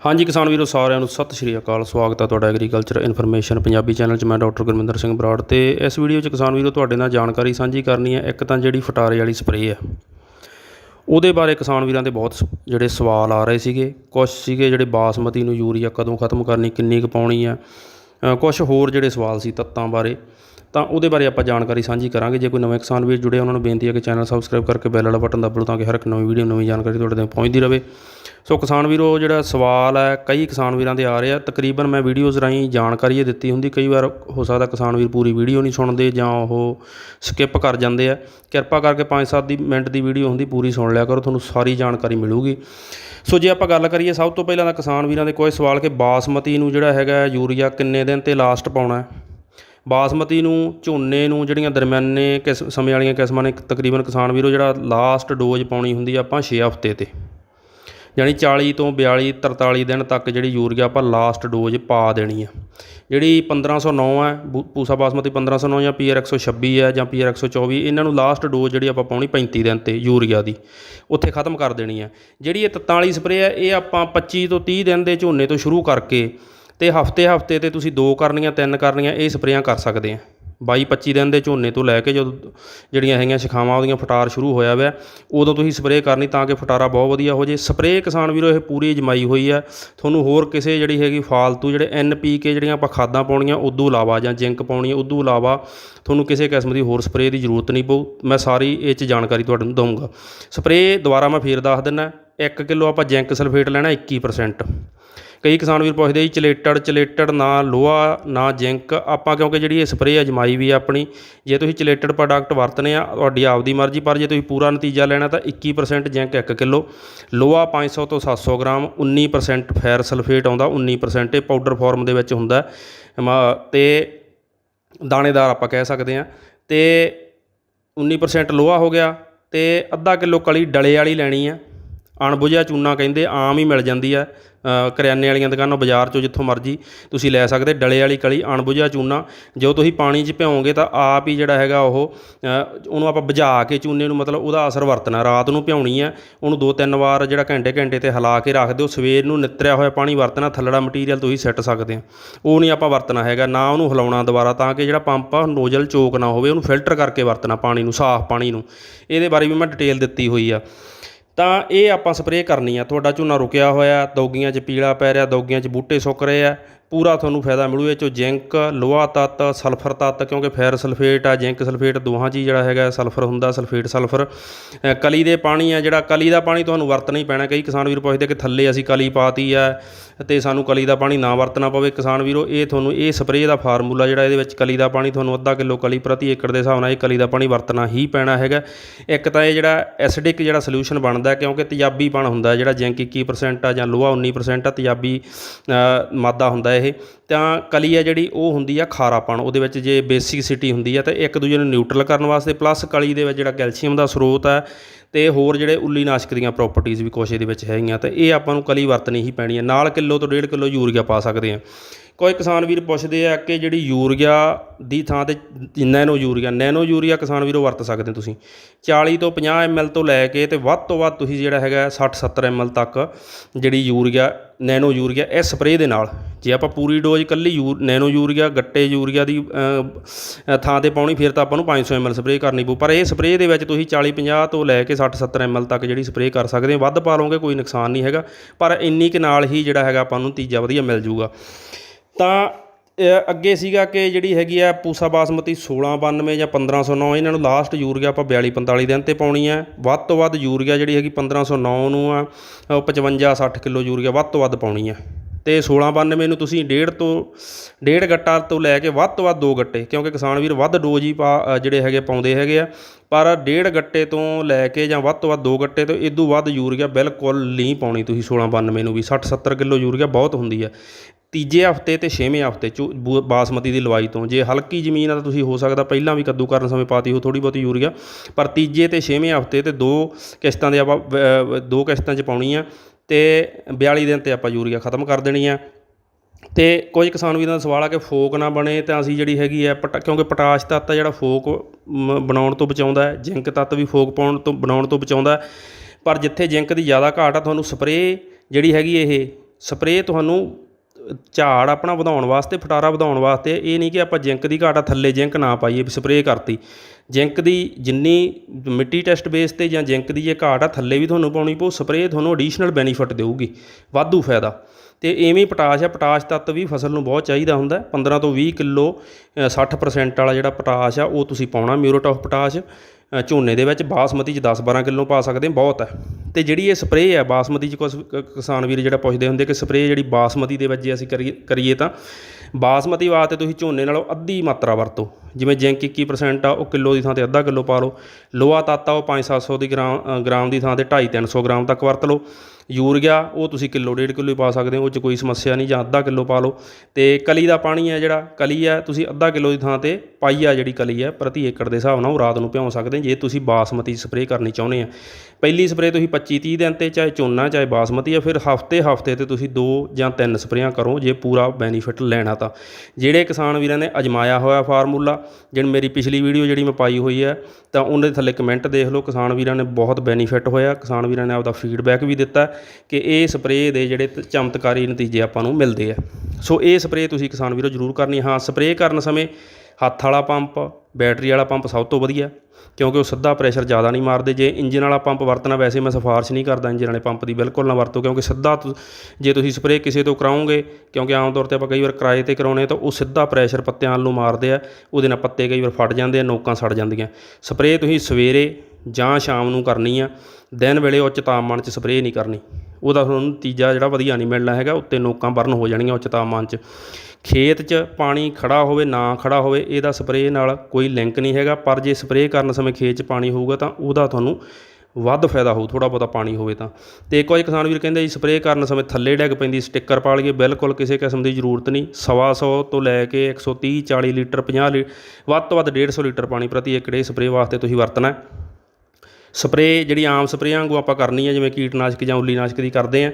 ਹਾਂਜੀ ਕਿਸਾਨ ਵੀਰੋ, ਸਾਰਿਆਂ ਨੂੰ ਸਤਿ ਸ਼੍ਰੀ ਅਕਾਲ। ਸਵਾਗਤ ਹੈ ਤੁਹਾਡਾ ਐਗਰੀਕਲਚਰ ਇਨਫੋਰਮੇਸ਼ਨ ਪੰਜਾਬੀ ਚੈਨਲ 'ਚ। ਮੈਂ ਡਾਕਟਰ ਗੁਰਮਿੰਦਰ ਸਿੰਘ ਬਰਾੜ ਤੇ ਇਸ ਵੀਡੀਓ 'ਚ ਕਿਸਾਨ ਵੀਰੋ, ਤੁਹਾਡੇ ਨਾਲ ਜਾਣਕਾਰੀ ਸਾਂਝੀ ਕਰਨੀ ਹੈ। ਇੱਕ ਤਾਂ ਜਿਹੜੀ ਫਟਾਰੇ ਵਾਲੀ ਸਪਰੇਅ ਹੈ, ਉਹਦੇ ਬਾਰੇ ਕਿਸਾਨ ਵੀਰਾਂ ਦੇ ਬਹੁਤ ਸ- ਜਿਹੜੇ ਸਵਾਲ ਆ ਰਹੇ ਸੀਗੇ। ਕੁਝ ਸੀਗੇ ਜਿਹੜੇ ਬਾਸਮਤੀ ਨੂੰ ਯੂਰੀਆ ਕਦੋਂ ਖਤਮ ਕਰਨੀ, ਕਿੰਨੀ ਕੁ ਪਾਉਣੀ ਆ ਕੁਝ ਹੋਰ ਜਿਹੜੇ ਸਵਾਲ ਸੀ ਤੱਤਾਂ ਬਾਰੇ। ਤਾਂ ਉਹਦੇ ਬਾਰੇ ਆਪਾਂ ਜਾਣਕਾਰੀ ਸਾਂਝੀ ਕਰਾਂਗੇ। ਜੇ ਕੋਈ ਨਵੇਂ ਕਿਸਾਨ ਵੀਰ ਜੁੜੇ ਉਹਨਾਂ ਨੂੰ ਬੇਨਤੀ ਹੈ ਕਿ ਚੈਨਲ ਸਬਸਕ੍ਰਾਈਬ ਕਰਕੇ ਬੈਲ ਵਾਲਾ ਬਟਨ ਦਬਾ ਲਓ ਤਾਂ ਕਿ ਹਰ ਇੱਕ ਨਵੀਂ ਵੀਡੀਓ ਨਵੀਂ ਜਾਣਕਾਰੀ ਤੁਹਾਡੇ ਤੱਕ ਪਹੁੰਚਦੀ ਰਹੇ। ਸੋ ਕਿਸਾਨ ਵੀਰੋ, ਜਿਹੜਾ ਸਵਾਲ ਹੈ, ਕਈ ਕਿਸਾਨ ਵੀਰਾਂ ਦੇ ਆ ਰਹੇ ਆ। ਤਕਰੀਬਨ ਮੈਂ ਵੀਡੀਓਜ਼ ਰਾਹੀਂ ਜਾਣਕਾਰੀ ਇਹ ਦਿੱਤੀ ਹੁੰਦੀ, ਕਈ ਵਾਰ ਹੋ ਸਕਦਾ ਕਿਸਾਨ ਵੀਰ ਪੂਰੀ ਵੀਡੀਓ ਨਹੀਂ ਸੁਣਦੇ ਜਾਂ ਉਹ ਸਕਿਪ ਕਰ ਜਾਂਦੇ ਆ। ਕਿਰਪਾ ਕਰਕੇ 5-7 ਦੀ ਮਿੰਟ ਦੀ ਵੀਡੀਓ ਹੁੰਦੀ, ਪੂਰੀ ਸੁਣ ਲਿਆ ਕਰੋ, ਤੁਹਾਨੂੰ ਸਾਰੀ ਜਾਣਕਾਰੀ ਮਿਲੂਗੀ। ਸੋ ਜੇ ਆਪਾਂ ਗੱਲ ਕਰੀਏ, ਸਭ ਤੋਂ ਪਹਿਲਾਂ ਤਾਂ ਕਿਸਾਨ ਵੀਰਾਂ ਦੇ ਕੋਈ ਸਵਾਲ ਕਿ ਬਾਸਮਤੀ ਨੂੰ ਜਿਹੜਾ ਹੈਗਾ ਯੂਰੀਆ ਕਿੰਨੇ ਦਿਨ ਤੇ ਲਾਸਟ ਪਾਉਣਾ ਹੈ? ਬਾਸਮਤੀ ਨੂੰ, ਝੋਨੇ ਨੂੰ, ਜਿਹੜੀਆਂ ਦਰਮਿਆਨੇ ਕਿਸ ਸਮੇਂ ਵਾਲੀਆਂ ਕਿਸਮਾਂ ਨੇ, ਤਕਰੀਬਨ ਕਿਸਾਨ ਵੀਰੋ, ਜਿਹੜਾ ਲਾਸਟ ਡੋਜ਼ ਪਾਉਣੀ ਹੁੰਦੀ ਆਪਾਂ 6 ਹਫ਼ਤੇ ਤੇ। ਯਾਨੀ 40 ਤੋਂ 42 43 ਦਿਨ ਤੱਕ ਜਿਹੜੀ ਯੂਰੀਆ ਆਪਾਂ ਲਾਸਟ ਡੋਜ਼ ਪਾ ਦੇਣੀ ਆ। ਜਿਹੜੀ 1509 ਹੈ ਬੂ- ਪੂਸਾ ਬਾਸਮਤੀ 1509 ਜਾਂ ਪੀਆਰ 126 ਹੈ ਜਾਂ ਪੀਆਰ 124 ਇਹਨਾਂ ਨੂੰ ਲਾਸਟ ਡੋਜ਼ ਜਿਹੜੀ ਆਪਾਂ ਪਾਉਣੀ 35 ਦਿਨ ਤੇ ਯੂਰੀਆ ਦੀ। ਉੱਥੇ ਖਤਮ ਕਰ ਦੇਣੀ ਹੈ ਜਿਹੜੀ ਇਹ 43 ਸਪਰੇਅ ਹੈ ਇਹ ਆਪਾਂ 25 ਤੋਂ 30 ਦਿਨ ਦੇ ਝੋਨੇ ਤੋਂ ਸ਼ੁਰੂ ਕਰਕੇ ਤੇ ਹਫ਼ਤੇ ਹਫ਼ਤੇ ਤੇ ਤੁਸੀਂ ਦੋ ਕਰਨੀਆਂ, ਤਿੰਨ ਕਰਨੀਆਂ, ਇਹ ਸਪਰੇਆਂ ਕਰ ਸਕਦੇ ਆ। ਬਾਈ 25 ਦਿਨ ਦੇ ਝੋਨੇ ਤੋਂ ਲੈ ਕੇ ਜਦੋਂ ਜਿਹੜੀਆਂ ਹੈਗੀਆਂ ਸ਼ਿਖਾਵਾਂ ਉਹਦੀਆਂ ਫਟਾਰ ਸ਼ੁਰੂ ਹੋਇਆ ਹੋਇਆ ਉਦੋਂ ਤੁਸੀਂ ਸਪਰੇਅ ਕਰਨੀ ਤਾਂ ਕਿ ਫਟਾਰਾ ਬਹੁਤ ਵਧੀਆ ਹੋ ਜੇ। ਸਪਰੇਅ ਕਿਸਾਨ ਵੀਰੋ, ਇਹ ਪੂਰੀ ਜਮਾਈ ਹੋਈ ਹੈ ਤੁਹਾਨੂੰ ਹੋਰ ਕਿਸੇ ਜਿਹੜੀ ਹੈਗੀ ਫਾਲਤੂ ਜਿਹੜੇ ਐਨ ਪੀ ਕੇ ਜਿਹੜੀਆਂ ਆਪਾਂ ਖਾਦਾਂ ਪਾਉਣੀਆਂ, ਉਦੋਂ ਇਲਾਵਾ ਜਾਂ ਜਿੰਕ ਪਾਉਣੀ ਉਦੋਂ ਇਲਾਵਾ ਤੁਹਾਨੂੰ ਕਿਸੇ ਕਿਸਮ ਦੀ ਹੋਰ ਸਪਰੇਅ ਦੀ ਜ਼ਰੂਰਤ ਨਹੀਂ ਪਊ। ਮੈਂ ਸਾਰੀ ਇਹ 'ਚ ਜਾਣਕਾਰੀ ਤੁਹਾਨੂੰ ਦਊਂਗਾ। ਸਪਰੇਅ ਦੁਬਾਰਾ ਮੈਂ ਫੇਰ ਦੱਸ ਦਿੰਦਾ 1 ਕਿਲੋ ਆਪਾਂ ਜਿੰਕ ਸਲਫੇਟ ਲੈਣਾ 21% ਕਈ ਕਿਸਾਨ ਵੀਰ ਪੁੱਛਦੇ ਜੀ, ਚਲੇਟੜ ਚਲੇਟੜ, ਨਾ ਲੋਹਾ, ਨਾ ਜਿੰਕ। ਆਪਾਂ ਕਿਉਂਕਿ ਜਿਹੜੀ ਇਹ ਸਪਰੇਅ ਅਜਮਾਈ ਵੀ ਆ ਆਪਣੀ, ਜੇ ਤੁਸੀਂ ਚਲੇਟੜ ਪ੍ਰੋਡਕਟ ਵਰਤਨੇ ਆ, ਤੁਹਾਡੀ ਆਪਦੀ ਮਰਜ਼ੀ, ਪਰ ਜੇ ਤੁਸੀਂ ਪੂਰਾ ਨਤੀਜਾ ਲੈਣਾ ਤਾਂ 21% ਜਿੰਕ 1 ਕਿਲੋ। ਲੋਹਾ 500 ਤੋਂ 700 ਗ੍ਰਾਮ 19% ਫੈਰ ਸਲਫੇਟ ਆਉਂਦਾ 19% ਇਹ ਪਾਊਡਰ ਫਾਰਮ ਦੇ ਵਿੱਚ ਹੁੰਦਾ। ਮ- ਤੇ ਦਾਣੇਦਾਰ ਆਪਾਂ ਕਹਿ ਸਕਦੇ ਆ। ਤੇ 19% ਲੋਹਾ ਹੋ ਗਿਆ, ਤੇ ਅੱਧਾ ਕਿਲੋ ਕਲੀ ਡਲੇ ਵਾਲੀ ਲੈਣੀ ਆ। ਅਣਬੁਝਿਆ ਚੂਨਾ ਕਹਿੰਦੇ ਆਮ ਹੀ ਮਿਲ ਜਾਂਦੀ ਆ ਕਰਿਆਨੇ ਵਾਲੀਆਂ ਦੁਕਾਨਾਂ ਬਾਜ਼ਾਰ ਚੋਂ ਜਿੱਥੋਂ ਮਰਜ਼ੀ ਤੁਸੀਂ ਲੈ ਸਕਦੇ, ਡਲੇ ਵਾਲੀ ਕਲੀ, ਅਣਬੁਝਿਆ ਚੂਨਾ। ਜੋ ਤੁਸੀਂ ਪਾਣੀ 'ਚ ਭਿਓਗੇ ਤਾਂ ਆਪ ਹੀ ਜਿਹੜਾ ਹੈਗਾ ਉਹ ਉਹਨੂੰ ਆਪਾਂ ਬੁਝਾ ਕੇ ਚੂਨੇ ਨੂੰ ਮਤਲਬ ਉਹਦਾ ਅਸਰ ਵਰਤਣਾ, ਰਾਤ ਨੂੰ ਭਿਉਣੀ ਆ ਉਹਨੂੰ ਦੋ ਤਿੰਨ ਵਾਰ ਜਿਹੜਾ ਘੰਟੇ ਘੰਟੇ ਤੇ ਹਿਲਾ ਕੇ ਰੱਖ ਦਿਓ, ਸਵੇਰ ਨੂੰ ਨਿੱਤਰਿਆ ਹੋਇਆ ਪਾਣੀ ਵਰਤਣਾ, ਥੱਲੜਾ ਮਟੀਰੀਅਲ ਤੁਸੀਂ ਸਿੱਟ ਸਕਦੇ ਆ ਉਹ ਨਹੀਂ ਆਪਾਂ ਵਰਤਣਾ ਹੈਗਾ, ਨਾ ਉਹਨੂੰ ਹਿਲਾਉਣਾ ਦੁਬਾਰਾ ਤਾਂ ਕਿ ਜਿਹੜਾ ਪੰਪ ਆ, ਨੋਜ਼ਲ ਚੋਕ ਨਾ ਹੋਵੇ, ਉਹਨੂੰ ਫਿਲਟਰ ਕਰਕੇ ਵਰਤਣਾ ਪਾਣੀ ਨੂੰ, ਸਾਫ਼ ਪਾਣੀ ਨੂੰ। ਇਹਦੇ ਬਾਰੇ ਵੀ ਮੈਂ ਡਿਟੇਲ ਦਿੱਤੀ ਹੋਈ ਆ। ਤਾਂ ਇਹ ਆਪਾਂ ਸਪਰੇਅ ਕਰਨੀ ਆ। ਤੁਹਾਡਾ ਝੋਨਾ ਰੁਕਿਆ ਹੋਇਆ, ਦੋਗੀਆਂ 'ਚ ਪੀਲਾ ਪੈ ਰਿਹਾ, ਦੋਗੀਆਂ 'ਚ ਬੂਟੇ ਸੁੱਕ ਰਹੇ ਆ। ਪੂਰਾ ਤੁਹਾਨੂੰ ਫਾਇਦਾ ਮਿਲੂ। ਇਹ 'ਚੋਂ ਜਿੰਕ, ਲੋਹਾ ਤੱਤ, ਸਲਫਰ ਤੱਤ, ਕਿਉਂਕਿ ਫੈਰ ਸਲਫੇਟ ਆ, ਜਿੰਕ ਸਲਫੇਟ ਦੋਹਾਂ 'ਚ ਹੀ ਜਿਹੜਾ ਹੈਗਾ, ਸਲਫਰ ਹੁੰਦਾ, ਸਲਫੇਟ ਸਲਫਰ। ਕਲੀ ਦੇ ਪਾਣੀ ਆ ਜਿਹੜਾ, ਕਲੀ ਦਾ ਪਾਣੀ ਤੁਹਾਨੂੰ ਵਰਤਣਾ ਹੀ ਪੈਣਾ। ਕਈ ਕਿਸਾਨ ਵੀਰ ਪੁੱਛਦੇ ਕਿ ਥੱਲੇ ਅਸੀਂ ਕਲੀ ਪਾਤੀ ਆ ਤੇ ਸਾਨੂੰ ਕਲੀ ਦਾ ਪਾਣੀ ਨਾ ਵਰਤਣਾ ਪਵੇ। ਕਿਸਾਨ ਵੀਰੋ, ਇਹ ਤੁਹਾਨੂੰ, ਇਹ ਸਪਰੇਅ ਦਾ ਫਾਰਮੂਲਾ ਜਿਹੜਾ ਇਹਦੇ ਵਿੱਚ ਕਲੀ ਦਾ ਪਾਣੀ ਤੁਹਾਨੂੰ ਅੱਧਾ ਕਿਲੋ ਕਲੀ ਪ੍ਰਤੀ ਏਕੜ ਦੇ ਹਿਸਾਬ ਨਾਲ ਇਹ ਕਲੀ ਦਾ ਪਾਣੀ ਵਰਤਣਾ ਹੀ ਪੈਣਾ ਹੈਗਾ। ਇੱਕ ਤਾਂ ਇਹ ਜਿਹੜਾ ਐਸਿਡਿਕ ਜਿਹੜਾ ਸੋਲੂਸ਼ਨ ਬਣਦਾ ਹੈ, ਕਿਉਂਕਿ ਤੇਜ਼ਾਬੀਪਣ ਹੁੰਦਾ ਜਿਹੜਾ ਜਿੰਕ 21% ਆ ਜਾਂ ਲੋਹਾ 19% ਆ, ਤੇਜ਼ਾਬੀ ਮਾਦਾ ਹੁੰਦਾ ਇਹ। ਤਾਂ ਕਲੀ ਆ ਜਿਹੜੀ, ਉਹ ਹੁੰਦੀ ਆ ਖਾਰਾਪਣ। ਉਹਦੇ ਵਿੱਚ ਜੇ ਬੇਸਿਕਸਿਟੀ ਹੁੰਦੀ ਆ, ਤਾਂ ਇੱਕ ਦੂਜੇ ਨੂੰ ਨਿਊਟਰਲ ਕਰਨ ਵਾਸਤੇ ਪਲੱਸ ਕਲੀ ਦੇ ਵਿੱਚ ਜਿਹੜਾ ਕੈਲਸ਼ੀਅਮ ਦਾ ਸਰੋਤ ਹੈ ਤੇ ਹੋਰ ਜਿਹੜੇ ਉੱਲੀ ਨਾਸ਼ਕ ਦੀਆਂ ਪ੍ਰਾਪਰਟੀਆਂ ਵੀ ਕੁਛ ਇਹਦੇ ਵਿੱਚ ਹੈਗੀਆਂ। ਤਾਂ ਇਹ ਆਪਾਂ ਨੂੰ ਕਲੀ ਵਰਤਣੀ ਹੀ ਪੈਣੀ ਹੈ ਨਾਲ ਕਿਲੋ ਤੋਂ ਡੇਢ ਕਿਲੋ ਯੂਰੀਆ ਪਾ ਸਕਦੇ ਆ। ਕੋਈ ਕਿਸਾਨ ਵੀਰ ਪੁੱਛਦੇ ਆ ਕਿ ਜਿਹੜੀ ਯੂਰੀਆ ਦੀ ਥਾਂ ਤੇ ਨੈਨੋ ਯੂਰੀਆ ਨੈਨੋ ਯੂਰੀਆ ਕਿਸਾਨ ਵੀਰੋ ਵਰਤ ਸਕਦੇ ਤੁਸੀਂ। 40 ਤੋਂ 50 ml ਤੋਂ ਲੈ ਕੇ ਤੇ ਵੱਧ ਤੋਂ ਵੱਧ ਤੁਸੀਂ ਜਿਹੜਾ ਹੈਗਾ 60 70 ml ਤੱਕ ਜਿਹੜੀ ਯੂਰੀਆ, ਨੈਨੋ ਯੂਰੀਆ ਇਸ ਸਪਰੇਅ ਦੇ ਨਾਲ, ਜੇ ਆਪਾਂ ਪੂਰੀ ਡੋਜ਼ ਇਕੱਲੀ ਯੂ, ਨੈਨੋ ਯੂਰੀਆ, ਗੱਟੇ ਯੂਰੀਆ ਦੀ ਥਾਂ ਤੇ ਪਾਉਣੀ, ਫਿਰ ਤਾਂ ਆਪਾਂ ਨੂੰ 500 ml ਸਪਰੇਅ ਕਰਨੀ ਪਊ। ਪਰ ਇਹ ਸਪਰੇਅ ਦੇ ਵਿੱਚ ਤੁਸੀਂ 40 50 ਤੋਂ ਲੈ ਕੇ 60 70 ml ਤੱਕ ਜਿਹੜੀ ਸਪਰੇਅ ਕਰ ਸਕਦੇ ਹੋ। ਵੱਧ ਪਾ ਲਓਗੇ, ਕੋਈ ਨੁਕਸਾਨ ਨਹੀਂ ਹੈਗਾ, ਪਰ ਇੰਨੀ ਕੁ ਨਾਲ ਹੀ ਜਿਹੜਾ ਹੈਗਾ ਆਪਾਂ ਨੂੰ ਨਤੀਜਾ ਵਧੀਆ ਮਿਲ ਜੂਗਾ। ਤਾਂ ਅੱਗੇ ਸੀਗਾ ਕਿ ਜਿਹੜੀ ਹੈਗੀ ਆ ਪੂਸਾ ਬਾਸਮਤੀ 1692 ਜਾਂ 1509 ਇਹਨਾਂ ਨੂੰ ਲਾਸਟ ਯੂਰੀਆ ਆਪਾਂ 42 45 ਦਿਨ ਤੇ ਪਾਉਣੀ ਹੈ ਵੱਧ ਤੋਂ ਵੱਧ ਯੂਰੀਆ ਜਿਹੜੀ ਹੈਗੀ 1509 ਨੂੰ ਆ, ਉਹ 55 60 ਕਿਲੋ ਯੂਰੀਆ ਵੱਧ ਤੋਂ ਵੱਧ ਪਾਉਣੀ ਹੈ ਤੇ 1692 ਨੂੰ ਤੁਸੀਂ ਡੇਢ ਤੋਂ, ਡੇਢ ਗੱਟਾ ਤੋਂ ਲੈ ਕੇ ਵੱਧ ਤੋਂ ਵੱਧ ਦੋ ਗੱਟੇ, ਕਿਉਂਕਿ ਕਿਸਾਨ ਵੀਰ ਵੱਧ ਡੋਜ਼ ਹੀ ਪਾ ਜਿਹੜੇ ਹੈਗੇ ਪਾਉਂਦੇ ਹੈਗੇ ਆ। ਪਰ ਡੇਢ ਗੱਟੇ ਤੋਂ ਲੈ ਕੇ ਜਾਂ ਵੱਧ ਤੋਂ ਵੱਧ ਦੋ ਗੱਟੇ ਤੋਂ ਇਦੋਂ ਵੱਧ ਯੂਰੀਆ ਬਿਲਕੁਲ ਨਹੀਂ ਪਾਉਣੀ ਤੁਸੀਂ 1692 ਨੂੰ ਵੀ 60 70 ਕਿਲੋ ਯੂਰੀਆ ਬਹੁਤ ਹੁੰਦੀ ਹੈ ਤੀਜੇ ਹਫ਼ਤੇ ਤੇ ਛੇਵੇਂ ਹਫ਼ਤੇ ਚ ਬੂ- ਬਾਸਮਤੀ ਦੀ ਲਵਾਈ ਤੋਂ। ਜੇ ਹਲਕੀ ਜ਼ਮੀਨ ਆ ਤਾਂ ਤੁਸੀਂ ਹੋ ਸਕਦਾ ਪਹਿਲਾਂ ਵੀ ਕੱਦੂ ਕਰਨ ਸਮੇਂ ਪਾਤੀ ਹੋ ਥੋੜੀ ਬਹੁਤੀ ਯੂਰੀਆ। ਪਰ ਤੀਜੇ ਤੇ ਛੇਵੇਂ ਹਫ਼ਤੇ ਤੇ ਦੋ ਕਿਸ਼ਤਾਂ ਦੇ ਆਪਾਂ ਦੋ ਕਿਸ਼ਤਾਂ 'ਚ ਪਾਉਣੀ ਆ ਤੇ 42 ਦਿਨ ਤੇ ਆਪਾਂ ਯੂਰੀਆ ਖਤਮ ਕਰ ਦੇਣੀ ਆ ਤੇ ਕੁਝ ਕਿਸਾਨ ਵੀਰਾਂ ਦਾ ਸਵਾਲ ਆ ਕਿ ਫੋਕ ਨਾ ਬਣੇ ਤਾਂ ਅਸੀਂ ਜਿਹੜੀ ਹੈਗੀ ਹੈ ਪਟਾ ਕਿਉਂਕਿ ਪੋਟਾਸ਼ ਤੱਤ ਆ ਜਿਹੜਾ ਫੋਕ ਬਣਾਉਣ ਤੋਂ ਬਚਾਉਂਦਾ ਹੈ, ਜਿੰਕ ਤੱਤ ਵੀ ਫੋਕ ਪਾਉਣ ਤੋਂ ਬਣਾਉਣ ਤੋਂ ਬਚਾਉਂਦਾ ਪਰ ਜਿੱਥੇ ਜਿੰਕ ਦੀ ਜ਼ਿਆਦਾ ਘਾਟ ਆ, ਤੁਹਾਨੂੰ ਸਪਰੇਅ ਜਿਹੜੀ ਹੈਗੀ ਇਹ, ਸਪਰੇਅ ਤੁਹਾਨੂੰ ਝਾੜ ਆਪਣਾ ਵਧਾਉਣ ਵਾਸਤੇ, ਫਟਾਰਾ ਵਧਾਉਣ ਵਾਸਤੇ, ਇਹ ਨਹੀਂ ਕਿ ਆਪਾਂ ਜਿੰਕ ਦੀ ਘਾਟ ਆ ਥੱਲੇ ਜਿੰਕ ਨਾ ਪਾਈਏ, ਵੀ ਸਪਰੇਅ ਕਰਤੀ। ਜਿੰਕ ਦੀ ਜਿੰਨੀ ਮਿੱਟੀ ਟੈਸਟ ਬੇਸ ਤੇ ਜਾਂ ਜਿੰਕ ਦੀ ਜੇ ਘਾਟ ਆ, ਥੱਲੇ ਵੀ ਤੁਹਾਨੂੰ ਪਾਉਣੀ ਪਊ, ਸਪਰੇਅ ਤੁਹਾਨੂੰ ਐਡੀਸ਼ਨਲ ਬੈਨੀਫਿਟ ਦੇਊਗੀ, ਵਾਧੂ ਫਾਇਦਾ। ਤੇ ਐਵੇਂ ਪੋਟਾਸ਼ ਆ, ਪੋਟਾਸ਼ ਤੱਤ ਵੀ ਫਸਲ ਨੂੰ ਬਹੁਤ ਚਾਹੀਦਾ ਹੁੰਦਾ 15 ਤੋਂ 20 ਕਿਲੋ 60% ਵਾਲਾ ਜਿਹੜਾ ਪੋਟਾਸ਼ ਆ, ਉਹ ਤੁਸੀਂ ਪਾਉਣਾ ਮਿਊਰੇਟ ਆਫ ਪੋਟਾਸ਼। ਝੋਨੇ ਦੇ ਵਿੱਚ ਬਾਸਮਤੀ 'ਚ 10-12 ਕਿਲੋ ਪਾ ਸਕਦੇ ਬਹੁਤ ਹੈ। ਤੇ ਜਿਹੜੀ ਇਹ ਸਪਰੇਅ ਹੈ, ਬਾਸਮਤੀ 'ਚ ਕੁਛ ਕਿਸਾਨ ਵੀਰ ਜਿਹੜਾ ਪੁੱਛਦੇ ਹੁੰਦੇ ਕਿ ਸਪਰੇਅ ਜਿਹੜੀ ਬਾਸਮਤੀ ਦੇ ਵਿੱਚ ਜੇ ਅਸੀਂ ਕਰੀਏ ਕਰੀਏ ਤਾਂ ਬਾਸਮਤੀ ਵਾਸਤੇ ਤੁਸੀਂ ਝੋਨੇ ਨਾਲੋਂ ਅੱਧੀ ਮਾਤਰਾ ਵਰਤੋ। ਜਿਵੇਂ ਜਿੰਕ 21% ਆ, ਉਹ ਕਿਲੋ ਦੀ ਥਾਂ ਤੇ ਅੱਧਾ ਕਿਲੋ ਪਾ ਲਓ। ਲੋਹਾ ਤੱਤ ਆ, ਉਹ 5-700 ਦੀ ਗ੍ਰਾਮ ਗ੍ਰਾਮ ਦੀ ਥਾਂ ਤੇ 250-300 ਗ੍ਰਾਮ ਤੱਕ ਵਰਤ ਲਓ। ਯੂਰੀਆ, ਉਹ ਤੁਸੀਂ ਕਿਲੋ, ਡੇਢ ਕਿਲੋ ਹੀ ਪਾ ਸਕਦੇ ਹੋ, ਉਹ 'ਚ ਕੋਈ ਸਮੱਸਿਆ ਨਹੀਂ, ਜਾਂ ਅੱਧਾ ਕਿਲੋ ਪਾ ਲਓ। ਤੇ ਕਲੀ ਦਾ ਪਾਣੀ ਹੈ ਜਿਹੜਾ, ਕਲੀ ਹੈ ਤੁਸੀਂ ਅੱਧਾ ਕਿਲੋ ਦੀ ਥਾਂ ਤੇ ਪਾਈਆ ਜਿਹੜੀ ਕਲੀ ਹੈ ਪ੍ਰਤੀ ਏਕੜ ਦੇ ਹਿਸਾਬ ਨਾਲ ਉਹ ਰਾਤ ਨੂੰ ਭਿਉਂ ਸਕਦੇ ਜੇ ਤੁਸੀਂ ਬਾਸਮਤੀ ਸਪਰੇਅ ਕਰਨੀ ਚਾਹੁੰਦੇ ਆ। ਪਹਿਲੀ ਸਪਰੇਅ ਤੁਸੀਂ 25 30 ਦਿਨ ਤੇ, ਚਾਹੇ ਝੋਨਾ, ਚਾਹੇ ਬਾਸਮਤੀ ਆ, ਫਿਰ ਹਫ਼ਤੇ ਹਫ਼ਤੇ ਤੇ ਤੁਸੀਂ ਦੋ ਜਾਂ ਤਿੰਨ ਸਪਰੇਆਂ ਕਰੋ ਜੇ ਪੂਰਾ ਬੈਨੀਫਿਟ ਲੈਣਾ ਤਾਂ। ਜਿਹੜੇ ਕਿਸਾਨ ਵੀਰਾਂ ਨੇ ਅਜਮਾਇਆ ਹੋਇਆ ਫਾਰਮੂਲਾ ਜਿਹੜੀ ਮੇਰੀ ਪਿਛਲੀ ਵੀਡੀਓ ਜਿਹੜੀ ਮੈਂ ਪਾਈ ਹੋਈ ਹੈ, ਤਾਂ ਉਹਨਾਂ ਦੇ ਥੱਲੇ ਕਮੈਂਟ ਦੇਖ ਲਓ। ਕਿਸਾਨ ਵੀਰਾਂ ਨੇ ਬਹੁਤ ਬੈਨੀਫਿਟ ਹੋਇਆ। ਕਿਸਾਨ ਵੀਰਾਂ ਨੇ ਆਪਦਾ ਫੀਡਬੈਕ ਵੀ ਦਿੱਤਾ ਕਿ ਇਹ ਸਪਰੇਅ ਦੇ ਜਿਹੜੇ ਚਮਤਕਾਰੀ ਨਤੀਜੇ ਆਪਾਂ ਨੂੰ ਮਿਲਦੇ ਆ। ਸੋ ਇਹ ਸਪਰੇਅ ਤੁਸੀਂ ਕਿਸਾਨ ਵੀਰੋ ਜ਼ਰੂਰ ਕਰਨੀ ਹਾਂ। ਸਪਰੇਅ ਕਰਨ ਸਮੇਂ ਹੱਥ ਵਾਲਾ ਪੰਪ, ਬੈਟਰੀ ਵਾਲਾ ਪੰਪ ਸਭ ਤੋਂ ਵਧੀਆ, ਕਿਉਂਕਿ ਉਹ ਸਿੱਧਾ ਪ੍ਰੈਸ਼ਰ ਜ਼ਿਆਦਾ ਨਹੀਂ ਮਾਰਦੇ। ਜੇ ਇੰਜਨ ਵਾਲਾ ਪੰਪ ਵਰਤਣਾ, ਵੈਸੇ ਮੈਂ ਸਿਫਾਰਿਸ਼ ਨਹੀਂ ਕਰਦਾ ਇੰਜਨ ਵਾਲੇ ਪੰਪ ਦੀ, ਬਿਲਕੁਲ ਨਾ ਵਰਤੋ, ਕਿਉਂਕਿ ਸਿੱਧਾ ਤੁ- ਜੇ ਤੁਸੀਂ ਸਪਰੇਅ ਕਿਸੇ ਤੋਂ ਕਰਾਓਗੇ, ਕਿਉਂਕਿ ਆਮ ਤੌਰ ਤੇ ਆਪਾਂ ਕਈ ਵਾਰ ਕਿਰਾਏ ਤੇ ਕਰਾਉਨੇ ਤਾਂ ਉਹ ਸਿੱਧਾ ਪ੍ਰੈਸ਼ਰ ਪੱਤਿਆਂ ਵੱਲ ਨੂੰ ਮਾਰਦੇ ਆ, ਉਹਦੇ ਨਾਲ ਪੱਤੇ ਕਈ ਵਾਰ ਫਟ ਜਾਂਦੇ ਆ, ਨੋਕਾਂ ਸੜ ਜਾਂਦੀਆਂ। ਸਪਰੇਅ ਤੁਸੀਂ ਸਵੇਰੇ ਜਾਂ ਸ਼ਾਮ ਨੂੰ ਕਰਨੀ ਆ, ਦਿਨ ਵੇਲੇ ਉੱਚ ਤਾਪਮਾਨ 'ਚ ਸਪਰੇਅ ਨਹੀਂ ਕਰਨੀ। ਉਹਦਾ ਤੁਹਾਨੂੰ ਨਤੀਜਾ ਜਿਹੜਾ ਵਧੀਆ ਨਹੀਂ ਮਿਲਣਾ ਹੈਗਾ, ਉੱਤੇ ਨੋਕਾਂ ਬਰਨ ਹੋ ਜਾਣਗੀਆਂ ਉੱਚ ਤਾਪਮਾਨ 'ਚ। ਖੇਤ 'ਚ ਪਾਣੀ ਖੜਾ ਹੋਵੇ, ਨਾ ਖੜਾ ਹੋਵੇ, ਇਹਦਾ ਸਪਰੇਅ ਨਾਲ ਕੋਈ ਲਿੰਕ ਨਹੀਂ ਹੈਗਾ। ਪਰ ਜੇ ਸਪਰੇਅ ਕਰਨ ਸਮੇਂ ਖੇਤ 'ਚ ਪਾਣੀ ਹੋਊਗਾ ਤਾਂ ਉਹਦਾ ਤੁਹਾਨੂੰ ਵੱਧ ਫਾਇਦਾ ਹੋਊ ਥੋੜਾ ਬਹੁਤਾ ਪਾਣੀ ਹੋਵੇ ਤਾਂ। ਤੇ ਕੁਝ ਕਿਸਾਨ ਵੀਰ ਕਹਿੰਦੇ ਜੀ, ਸਪਰੇਅ ਕਰਨ ਸਮੇਂ ਥੱਲੇ ਡੈਗ ਪੈਂਦੀ, ਸਟicker ਪਾ ਲਈਏ, ਬਿਲਕੁਲ ਕਿਸੇ ਕਿਸਮ ਦੀ ਜ਼ਰੂਰਤ ਨਹੀਂ। ਸਵਾ ਸੌ ਤੋਂ ਲੈ ਕੇ 130 40 ਲੀਟਰ 50 ਲੀ, ਵੱਧ ਤੋਂ ਵੱਧ 150 ਲੀਟਰ ਪਾਣੀ ਪ੍ਰਤੀ ਏਕੜ ਇਹ ਸਪਰੇਅ ਵਾਸਤੇ ਤੁਸੀਂ ਵਰਤਣਾ ਸਪਰੇਅ ਜਿਹੜੀ ਆਮ ਸਪਰੇਆਂ ਵਾਂਗੂ ਆਪਾਂ ਕਰਨੀ ਹੈ, ਜਿਵੇਂ ਕੀਟਨਾਸ਼ਕ ਜਾਂ ਉੱਲੀਨਾਸ਼ਕ ਦੀ ਕਰਦੇ ਆ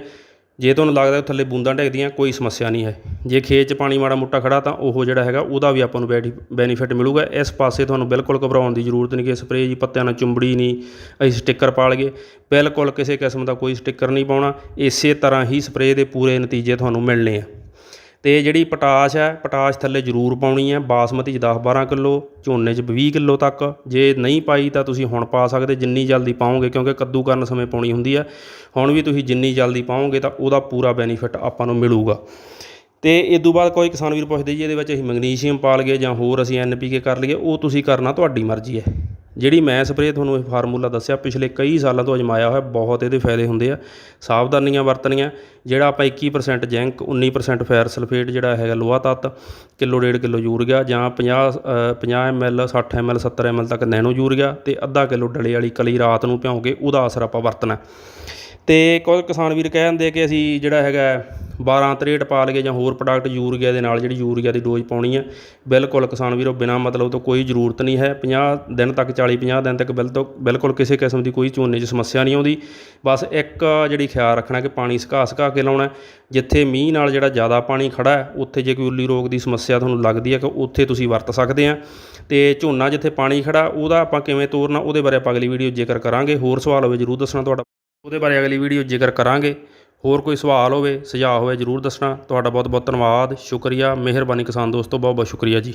ਜੇ ਤੁਹਾਨੂੰ ਲੱਗਦਾ ਥੱਲੇ ਬੂੰਦਾਂ ਡਿੱਗਦੀਆਂ ਕੋਈ ਸਮੱਸਿਆ ਨਹੀਂ ਹੈ। ਜੇ ਖੇਤ 'ਚ ਪਾਣੀ ਮਾੜਾ ਮੋਟਾ ਖੜਾ ਤਾਂ ਉਹ ਜਿਹੜਾ ਹੈਗਾ, ਉਹਦਾ ਵੀ ਆਪਾਂ ਨੂੰ ਬੈਡੀ ਬੈਨੀਫਿਟ ਮਿਲੂਗਾ। ਇਸ ਪਾਸੇ ਤੁਹਾਨੂੰ ਬਿਲਕੁਲ ਘਬਰਾਉਣ ਦੀ ਜ਼ਰੂਰਤ ਨਹੀਂ ਕਿ ਸਪਰੇਅ ਜੀ, ਪੱਤਿਆਂ ਨਾਲ ਚੁੰਬੜੀ ਨਹੀਂ, ਅਸੀਂ ਸਟicker ਪਾ ਲਈਏ। ਬਿਲਕੁਲ ਕਿਸੇ ਕਿਸਮ ਦਾ ਕੋਈ ਸਟicker ਨਹੀਂ ਪਾਉਣਾ। ਇਸੇ ਤਰ੍ਹਾਂ ਹੀ ਸਪਰੇਅ ਦੇ ਪੂਰੇ ਨਤੀਜੇ ਤੁਹਾਨੂੰ ਮਿਲਣੇ ਆ। ਅਤੇ ਜਿਹੜੀ ਪੋਟਾਸ਼ ਹੈ, ਪੋਟਾਸ਼ ਥੱਲੇ ਜ਼ਰੂਰ ਪਾਉਣੀ ਹੈ। ਬਾਸਮਤੀ 'ਚ ਦਸ ਬਾਰ੍ਹਾਂ ਕਿੱਲੋ, ਝੋਨੇ 'ਚ ਵੀਹ ਕਿੱਲੋ ਤੱਕ। ਜੇ ਨਹੀਂ ਪਾਈ ਤਾਂ ਤੁਸੀਂ ਹੁਣ ਪਾ ਸਕਦੇ, ਜਿੰਨੀ ਜਲਦੀ ਪਾਓਗੇ, ਕਿਉਂਕਿ ਕੱਦੂ ਕਰਨ ਸਮੇਂ ਪਾਉਣੀ ਹੁੰਦੀ ਹੈ। ਹੁਣ ਵੀ ਤੁਸੀਂ ਜਿੰਨੀ ਜਲਦੀ ਪਾਓਗੇ ਤਾਂ ਉਹਦਾ ਪੂਰਾ ਬੈਨੀਫਿਟ ਆਪਾਂ ਨੂੰ ਮਿਲੂਗਾ। ਤੇ ਇਸ ਤੋਂ ਬਾਅਦ ਕੋਈ ਕਿਸਾਨ ਵੀਰ ਪੁੱਛਦੇ ਜੀ, ਇਹਦੇ ਵਿੱਚ ਅਸੀਂ ਮੈਗਨੀਸ਼ੀਅਮ ਪਾ ਲਈਏ ਜਾਂ ਹੋਰ ਅਸੀਂ ਐਨਪੀਕੇ ਕਰ ਲਈਏ, ਉਹ ਤੁਸੀਂ ਕਰਨਾ, ਤੁਹਾਡੀ ਮਰਜ਼ੀ ਹੈ। ਜਿਹੜੀ ਮੈਂ ਸਪਰੇਅ ਤੁਹਾਨੂੰ ਇਹ ਫਾਰਮੂਲਾ ਦੱਸਿਆ ਪਿਛਲੇ ਕਈ ਸਾਲਾਂ ਤੋਂ ਅਜਮਾਇਆ ਹੋਇਆ ਬਹੁਤ ਇਹਦੇ ਫਾਇਦੇ ਹੁੰਦੇ ਆ। ਸਾਵਧਾਨੀਆਂ ਵਰਤਣੀਆਂ ਜਿਹੜਾ ਆਪਾਂ 21% ਜ਼ਿੰਕ 19% ਫੈਰ ਸਲਫੇਟ ਜਿਹੜਾ ਹੈਗਾ ਲੋਹਾ ਤੱਤ ਕਿਲੋ ਡੇਢ ਕਿਲੋ ਯੂਰੀਆ ਜਾਂ 50 ਅ, 50 ml 60 ml 70 ml ਤੱਕ ਨੈਨੋ ਯੂਰੀਆ ਤੇ ਅੱਧਾ ਕਿਲੋ ਡਲੇ ਵਾਲੀ ਕਲੀ ਰਾਤ ਨੂੰ ਭਿਉਂ ਕੇ ਉਹਦਾ ਅਸਰ ਆਪਾਂ ਵਰਤਣਾ। ਅਤੇ ਕੁਝ ਕਿਸਾਨ ਵੀਰ ਕਹਿ ਦਿੰਦੇ ਕਿ ਅਸੀਂ ਜਿਹੜਾ ਹੈਗਾ 12 63 ਪਾ ਲਈਏ ਜਾਂ ਹੋਰ ਪ੍ਰੋਡਕਟ ਯੂਰੀਆ ਦੇ ਨਾਲ ਜਿਹੜੀ ਯੂਰੀਆ ਦੀ ਡੋਜ਼ ਪਾਉਣੀ ਹੈ ਬਿਲਕੁਲ ਕਿਸਾਨ ਵੀਰੋ ਬਿਨਾਂ ਮਤਲਬ ਤੋਂ ਕੋਈ ਜ਼ਰੂਰਤ ਨਹੀਂ ਹੈ 50 ਦਿਨ ਤੱਕ 40 50 ਦਿਨ ਤੱਕ ਬਿਲ ਤੋਂ ਬਿਲਕੁਲ ਕਿਸੇ ਕਿਸਮ ਦੀ ਕੋਈ ਝੋਨੇ 'ਚ ਸਮੱਸਿਆ ਨਹੀਂ ਆਉਂਦੀ। ਬਸ ਇੱਕ ਜਿਹੜੀ ਖਿਆਲ ਰੱਖਣਾ ਕਿ ਪਾਣੀ ਸੁਕਾ ਸੁਕਾ ਕੇ ਲਾਉਣਾ, ਜਿੱਥੇ ਮੀਂਹ ਨਾਲ ਜਿਹੜਾ ਜ਼ਿਆਦਾ ਪਾਣੀ ਖੜਾ ਹੈ, ਉੱਥੇ ਜੇ ਕੋਈ ਉੱਲੀ ਰੋਗ ਦੀ ਸਮੱਸਿਆ ਤੁਹਾਨੂੰ ਲੱਗਦੀ ਹੈ ਕਿ ਉੱਥੇ ਤੁਸੀਂ ਵਰਤ ਸਕਦੇ ਆ। ਤੇ ਝੋਨਾ ਜਿੱਥੇ ਪਾਣੀ ਖੜਾ ਉਹਦਾ ਆਪਾਂ ਕਿਵੇਂ ਤੋਰਨਾ, ਉਹਦੇ ਬਾਰੇ ਆਪਾਂ ਅਗਲੀ ਵੀਡੀਓ ਜ਼ਿਕਰ ਕਰਾਂਗੇ, ਹੋਰ ਸਵਾਲ ਹੋਵੇ ਜ਼ਰੂਰ ਦੱਸਣਾ ਤੁਹਾਡਾ। ਉਹਦੇ ਬਾਰੇ ਅਗਲੀ ਵੀਡੀਓ ਜ਼ਿਕਰ ਕਰਾਂਗੇ। ਹੋਰ ਕੋਈ ਸਵਾਲ ਹੋਵੇ, ਸੁਝਾਅ ਹੋਵੇ, ਜ਼ਰੂਰ ਦੱਸਣਾ। ਤੁਹਾਡਾ ਬਹੁਤ ਬਹੁਤ ਧੰਨਵਾਦ। ਸ਼ੁਕਰੀਆ। ਮਿਹਰਬਾਨੀ ਕਿਸਾਨ ਦੋਸਤੋ। ਬਹੁਤ ਬਹੁਤ ਸ਼ੁਕਰੀਆ ਜੀ।